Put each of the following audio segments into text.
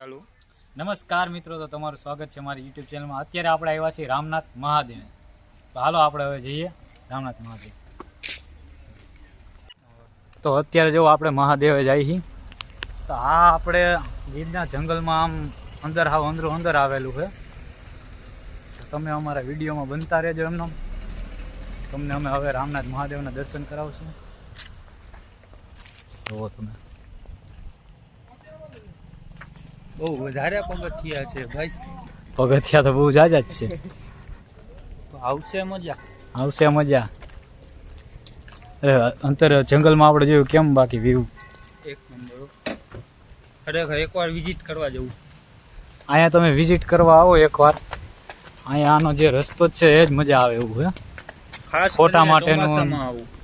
ચાલુ નમસ્કાર મિત્રો, તો તમારું સ્વાગત છે મારી યુટ્યુબ ચેનલમાં અત્યારે આપણે આવ્યા છીએ રામનાથ મહાદેવ. તો હાલો આપણે હવે જઈએ રામનાથ મહાદેવ. તો અત્યારે જો આપણે મહાદેવે જઈએ તો આ આપણે ગીરના જંગલમાં આમ અંદર હાવ અંદરો અંદર આવેલું છે. તમે અમારા વિડીયોમાં બનતા રહેજો એમનો. તમને અમે હવે રામનાથ મહાદેવના દર્શન કરાવશું. જુઓ તમે. બહુ વધારે પગથિયા છે ભાઈ. પગથિયા તો બહુ જાજા જ છે. તો આવશે મજા. આવશે મજા. અરે અંતર જંગલમાં આપણે જોયું કેમ બાકી વ્યૂ એક નંબર ખરેખર એકવાર વિઝિટ કરવા જવું. અહીંયા તમે વિઝિટ કરવા આવો એકવાર. અહીંયા આનો જે રસ્તો છે એ જ મજા આવે એવું હે? ખાસ ફોટા માટેનું- આવું.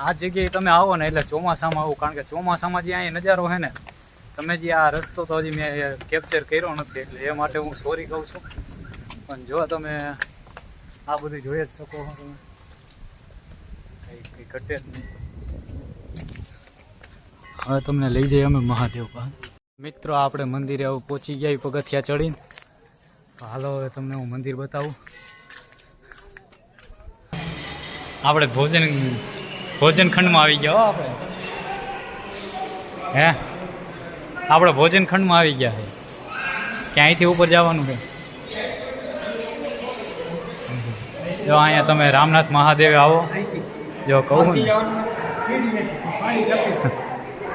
આ જગ્યાએ તમે આવો ને એટલે ચોમાસામાં આવું, કારણ કે ચોમાસામાં જે અહીંયા નજારો હોય ને, તમે જે આ રસ્તો તો હજી મેં કેપ્ચર કર્યો નથી, એટલે એ માટે હું સોરી કહું છું. પણ જો તમે આ બધું જોઈ જ શકો તમે. કંઈ કંઈ ઘટે જ નહીં. હવે તમને લઈ જઈએ અમે મહાદેવ પાસે મિત્રો, આપણે મંદિરે આવું પહોંચી ગયા પગથિયા ચડીને. હાલો, હવે તમને હું મંદિર બતાવું. આપણે ભોજન ભોજન ખંડમાં આવી ગયા આપણે. હે? આપણે ભોજન ખંડમાં આવી ગયા છે. ક્યાંયથી ઉપર જવાનું છે? જો અહીંયા તમે રામનાથ મહાદેવ આવો. જો કહું ને.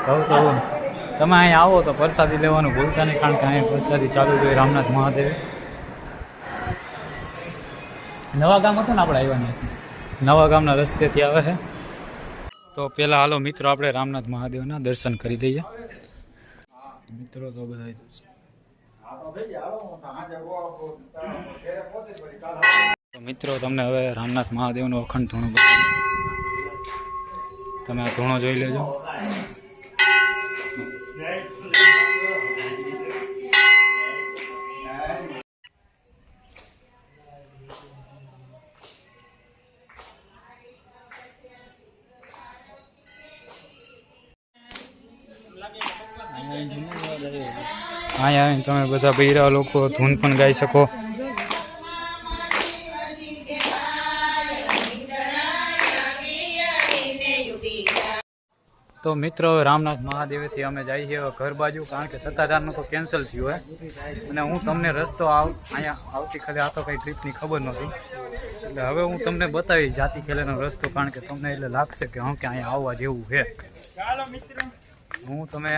કહું તો. તમે અહીંયા આવો તો પ્રસાદી લેવાનું ભૂલતા નહીં, કારણ કે અહીંયા પ્રસાદી ચાલુ જોઈએ રામનાથ મહાદેવ. નવા ગામ હતું ને આપણે આવ્યા ત્યાંથી નવા ગામના રસ્તેથી આવે છે. તો પહેલાં હાલો મિત્રો, આપણે રામનાથ મહાદેવના દર્શન કરી લઈએ. મિત્રો તો બધા મિત્રો, તમને હવે રામનાથ મહાદેવનો અખંડ ધૂણો તમે આ ધૂણો જોઈ લેજો. અહીંયા આવીને તમે બધા બૈરા લોકો ધૂન પણ ગાઈ શકો. તો મિત્રો હવે રામનાથ મહાદેવથી અમે જઈએ છીએ ઘર બાજુ કારણ કે સત્તાધારનું તો કેન્સલ થયું હોય અને હું તમને રસ્તો આવ અહીંયા આવતીકાલે આ તો કંઈ ટ્રીપની ખબર નહોતી. એટલે હવે હું તમને બતાવી જાતિ ખેલેનો રસ્તો કારણ કે તમને એટલે લાગશે કે હા કે અહીંયા આવવા જેવું છે. હું તમે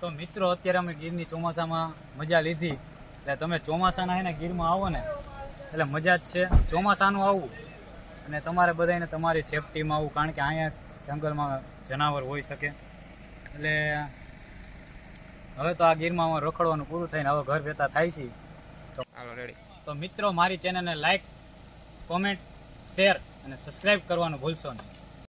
તો મિત્રો, અત્યારે અમે ગીરની ચોમાસામાં મજા લીધી. એટલે તમે ચોમાસાના હે ને ગીરમાં આવો ને. એટલે મજા જ છે. ચોમાસાનું આવવું અને તમારે બધાને તમારી સેફટીમાં આવવું કારણ કે અહીંયા જંગલમાં જનાવર હોઈ શકે. એટલે હવે તો આ ગીરમાં રખડવાનું પૂરું થઈને હવે ઘર ભેતા થાય છે. તો રેડી તો મિત્રો મારી ચેનલને લાઈક કોમેન્ટ શેર અને સબસ્ક્રાઈબ કરવાનું ભૂલશો નહીં.